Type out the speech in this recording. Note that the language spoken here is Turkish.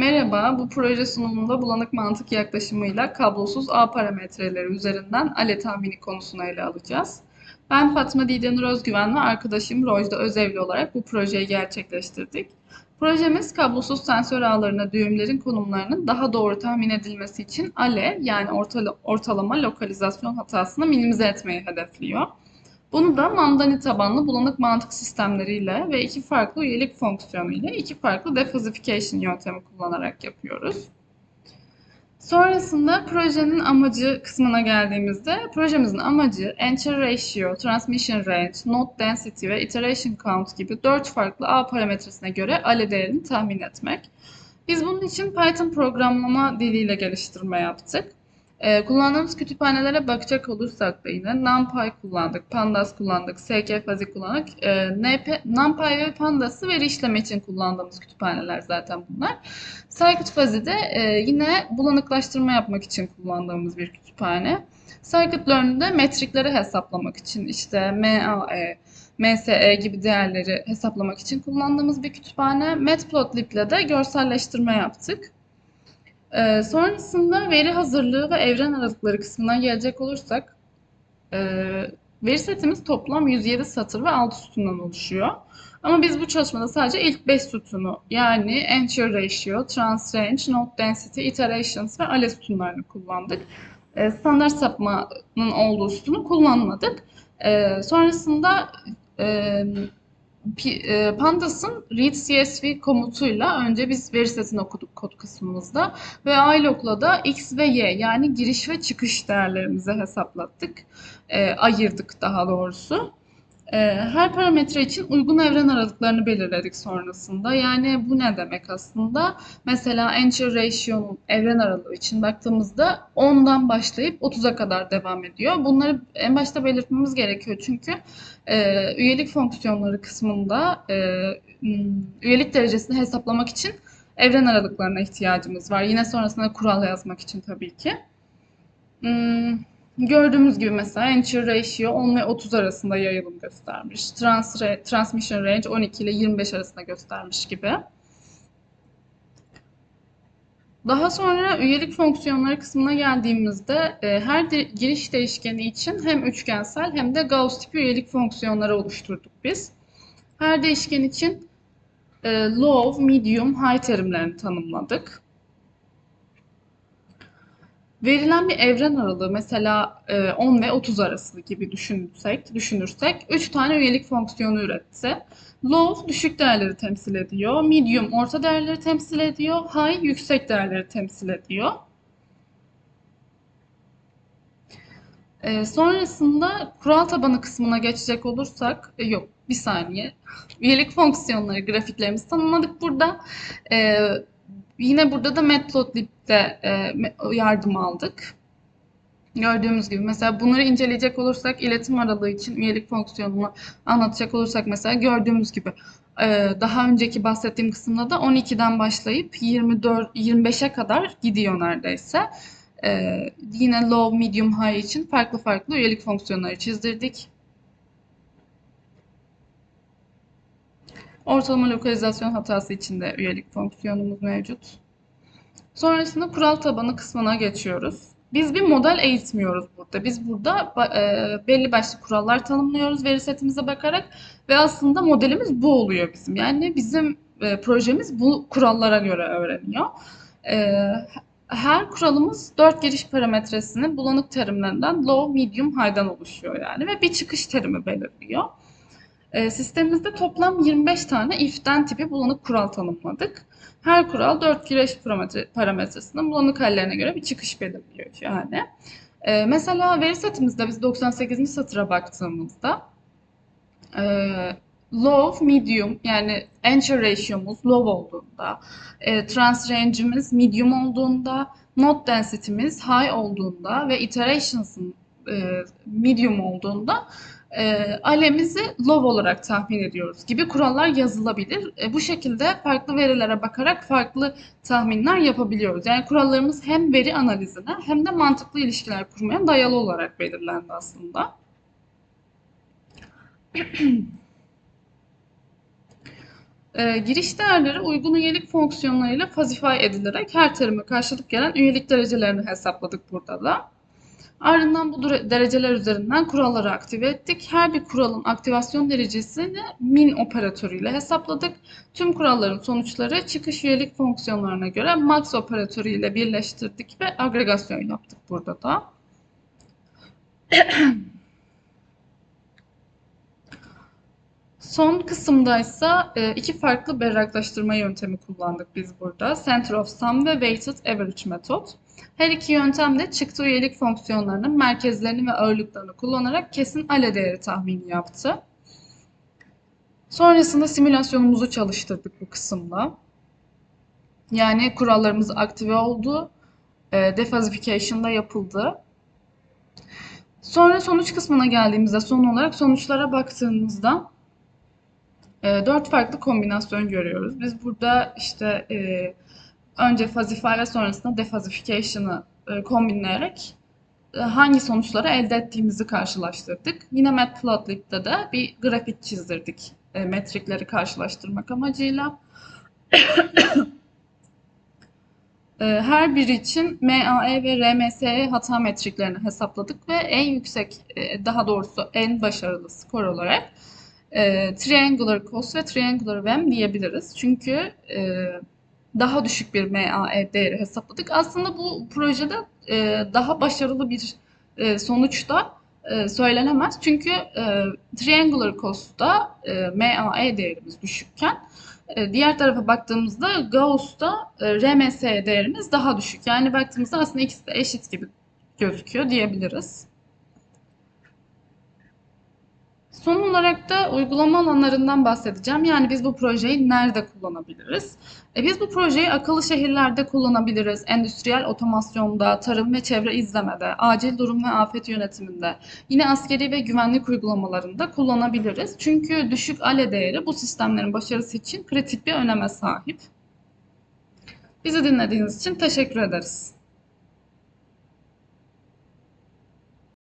Merhaba, bu proje sunumunda bulanık mantık yaklaşımıyla kablosuz ağ parametreleri üzerinden ale tahmini konusunu ele alacağız. Ben Fatma Didenur Özgüven ve arkadaşım Rojda Özevli olarak bu projeyi gerçekleştirdik. Projemiz kablosuz sensör ağlarına düğümlerin konumlarının daha doğru tahmin edilmesi için ale yani ortalama lokalizasyon hatasını minimize etmeyi hedefliyor. Bunu da mandani tabanlı bulanık mantık sistemleriyle ve iki farklı üyelik fonksiyonu ile iki farklı defosification yöntemi kullanarak yapıyoruz. Sonrasında projenin amacı kısmına geldiğimizde projemizin amacı entry ratio, transmission range, node density ve iteration count gibi dört farklı ağ parametresine göre ale değerini tahmin etmek. Biz bunun için Python programlama diliyle geliştirme yaptık. Ee, kullandığımız kütüphanelere bakacak olursak da yine NumPy kullandık, Pandas kullandık, skfuzzy kullandık. Ee, NP, NumPy ve Pandas'ı veri işleme için kullandığımız kütüphaneler zaten bunlar. Scikit-fuzzy de e, yine bulanıklaştırma yapmak için kullandığımız bir kütüphane. Scikit-learn'de metrikleri hesaplamak için işte MAE, MSE gibi değerleri hesaplamak için kullandığımız bir kütüphane. Matplotlib ile de görselleştirme yaptık. Ee, sonrasında veri hazırlığı ve evren aralıkları kısmına gelecek olursak e, veri setimiz toplam 107 satır ve 6 sütundan oluşuyor. Ama biz bu çalışmada sadece ilk 5 sütunu yani entry ratio, trans range, node density, iterations ve ale sütunlarını kullandık. E, standart sapmanın olduğu sütunu kullanmadık. E, sonrasında e, Pandas'ın read CSV komutuyla önce biz veri setini okuduk kod kısmımızda ve iLog'la da x ve y yani giriş ve çıkış değerlerimizi hesaplattık. E, ayırdık daha doğrusu. E, her parametre için uygun evren aralıklarını belirledik sonrasında. Yani bu ne demek aslında? Mesela entry ratio'nun evren aralığı için baktığımızda 10'dan başlayıp 30'a kadar devam ediyor. Bunları en başta belirtmemiz gerekiyor çünkü e, üyelik fonksiyonları kısmında e, üyelik derecesini hesaplamak için evren aralıklarına ihtiyacımız var. Yine sonrasında kural yazmak için tabii ki. Hmm, gördüğümüz gibi mesela entry ratio 10 ve 30 arasında yayılım göstermiş. Trans transmission range 12 ile 25 arasında göstermiş gibi. Daha sonra üyelik fonksiyonları kısmına geldiğimizde e, her de, giriş değişkeni için hem üçgensel hem de Gauss tipi üyelik fonksiyonları oluşturduk biz. Her değişken için e, low, medium, high terimlerini tanımladık. Verilen bir evren aralığı mesela e, 10 ve 30 arası gibi düşünürsek, düşünürsek 3 tane üyelik fonksiyonu üretti. Low düşük değerleri temsil ediyor. Medium orta değerleri temsil ediyor. High yüksek değerleri temsil ediyor. Ee, sonrasında kural tabanı kısmına geçecek olursak, e, yok bir saniye. Üyelik fonksiyonları grafiklerimizi tanımladık burada. Ee, yine burada da Matplotlib'de e, yardım aldık. Gördüğümüz gibi mesela bunları inceleyecek olursak iletim aralığı için üyelik fonksiyonunu anlatacak olursak mesela gördüğümüz gibi e, daha önceki bahsettiğim kısımda da 12'den başlayıp 24 25'e kadar gidiyor neredeyse. E, yine low, medium, high için farklı farklı üyelik fonksiyonları çizdirdik. Ortalama lokalizasyon hatası için de üyelik fonksiyonumuz mevcut. Sonrasında kural tabanı kısmına geçiyoruz. Biz bir model eğitmiyoruz burada. Biz burada e, belli başlı kurallar tanımlıyoruz veri setimize bakarak ve aslında modelimiz bu oluyor bizim. Yani bizim e, projemiz bu kurallara göre öğreniyor. E, her kuralımız dört giriş parametresini bulanık terimlerinden low, medium, high'dan oluşuyor yani ve bir çıkış terimi belirliyor. E, sistemimizde toplam 25 tane if'ten tipi bulanık kural tanımladık. Her kural 4 giriş parametre, parametresinin bulanık hallerine göre bir çıkış belirliyor yani. E, mesela veri setimizde biz 98. satıra baktığımızda e, low, medium yani entry ratio'muz low olduğunda, e, trans range'imiz medium olduğunda, node density'miz high olduğunda ve iterations'ın e, medium olduğunda e, alemizi low olarak tahmin ediyoruz gibi kurallar yazılabilir. E, bu şekilde farklı verilere bakarak farklı tahminler yapabiliyoruz. Yani kurallarımız hem veri analizine hem de mantıklı ilişkiler kurmaya dayalı olarak belirlendi aslında. Ee, giriş değerleri uygun üyelik fonksiyonlarıyla fazify edilerek her terime karşılık gelen üyelik derecelerini hesapladık burada da. Ardından bu dere- dereceler üzerinden kuralları aktive ettik. Her bir kuralın aktivasyon derecesini min operatörüyle hesapladık. Tüm kuralların sonuçları çıkış üyelik fonksiyonlarına göre max operatörüyle birleştirdik ve agregasyon yaptık burada da. Son kısımdaysa e, iki farklı berraklaştırma yöntemi kullandık biz burada. Center of Sum ve Weighted Average metot. Her iki yöntem de çıktı üyelik fonksiyonlarının merkezlerini ve ağırlıklarını kullanarak kesin ale değeri tahmini yaptı. Sonrasında simülasyonumuzu çalıştırdık bu kısımda. Yani kurallarımız aktive oldu. E, Defazification da yapıldı. Sonra sonuç kısmına geldiğimizde son olarak sonuçlara baktığımızda e, dört farklı kombinasyon görüyoruz. Biz burada işte e, önce fazify sonrasında defazification'ı e, kombinleyerek e, hangi sonuçları elde ettiğimizi karşılaştırdık. Yine Matplotlib'de de bir grafik çizdirdik e, metrikleri karşılaştırmak amacıyla. Her biri için MAE ve RMSE hata metriklerini hesapladık ve en yüksek, daha doğrusu en başarılı skor olarak Triangular Cost ve Triangular WAM diyebiliriz. Çünkü daha düşük bir MAE değeri hesapladık. Aslında bu projede e, daha başarılı bir e, sonuç da e, söylenemez. Çünkü e, Triangular Cost'ta e, MAE değerimiz düşükken e, diğer tarafa baktığımızda Gauss'ta e, RMSE değerimiz daha düşük. Yani baktığımızda aslında ikisi de eşit gibi gözüküyor diyebiliriz. Son olarak da uygulama alanlarından bahsedeceğim. Yani biz bu projeyi nerede kullanabiliriz? E biz bu projeyi akıllı şehirlerde kullanabiliriz. Endüstriyel otomasyonda, tarım ve çevre izlemede, acil durum ve afet yönetiminde, yine askeri ve güvenlik uygulamalarında kullanabiliriz. Çünkü düşük ALE değeri bu sistemlerin başarısı için kritik bir öneme sahip. Bizi dinlediğiniz için teşekkür ederiz.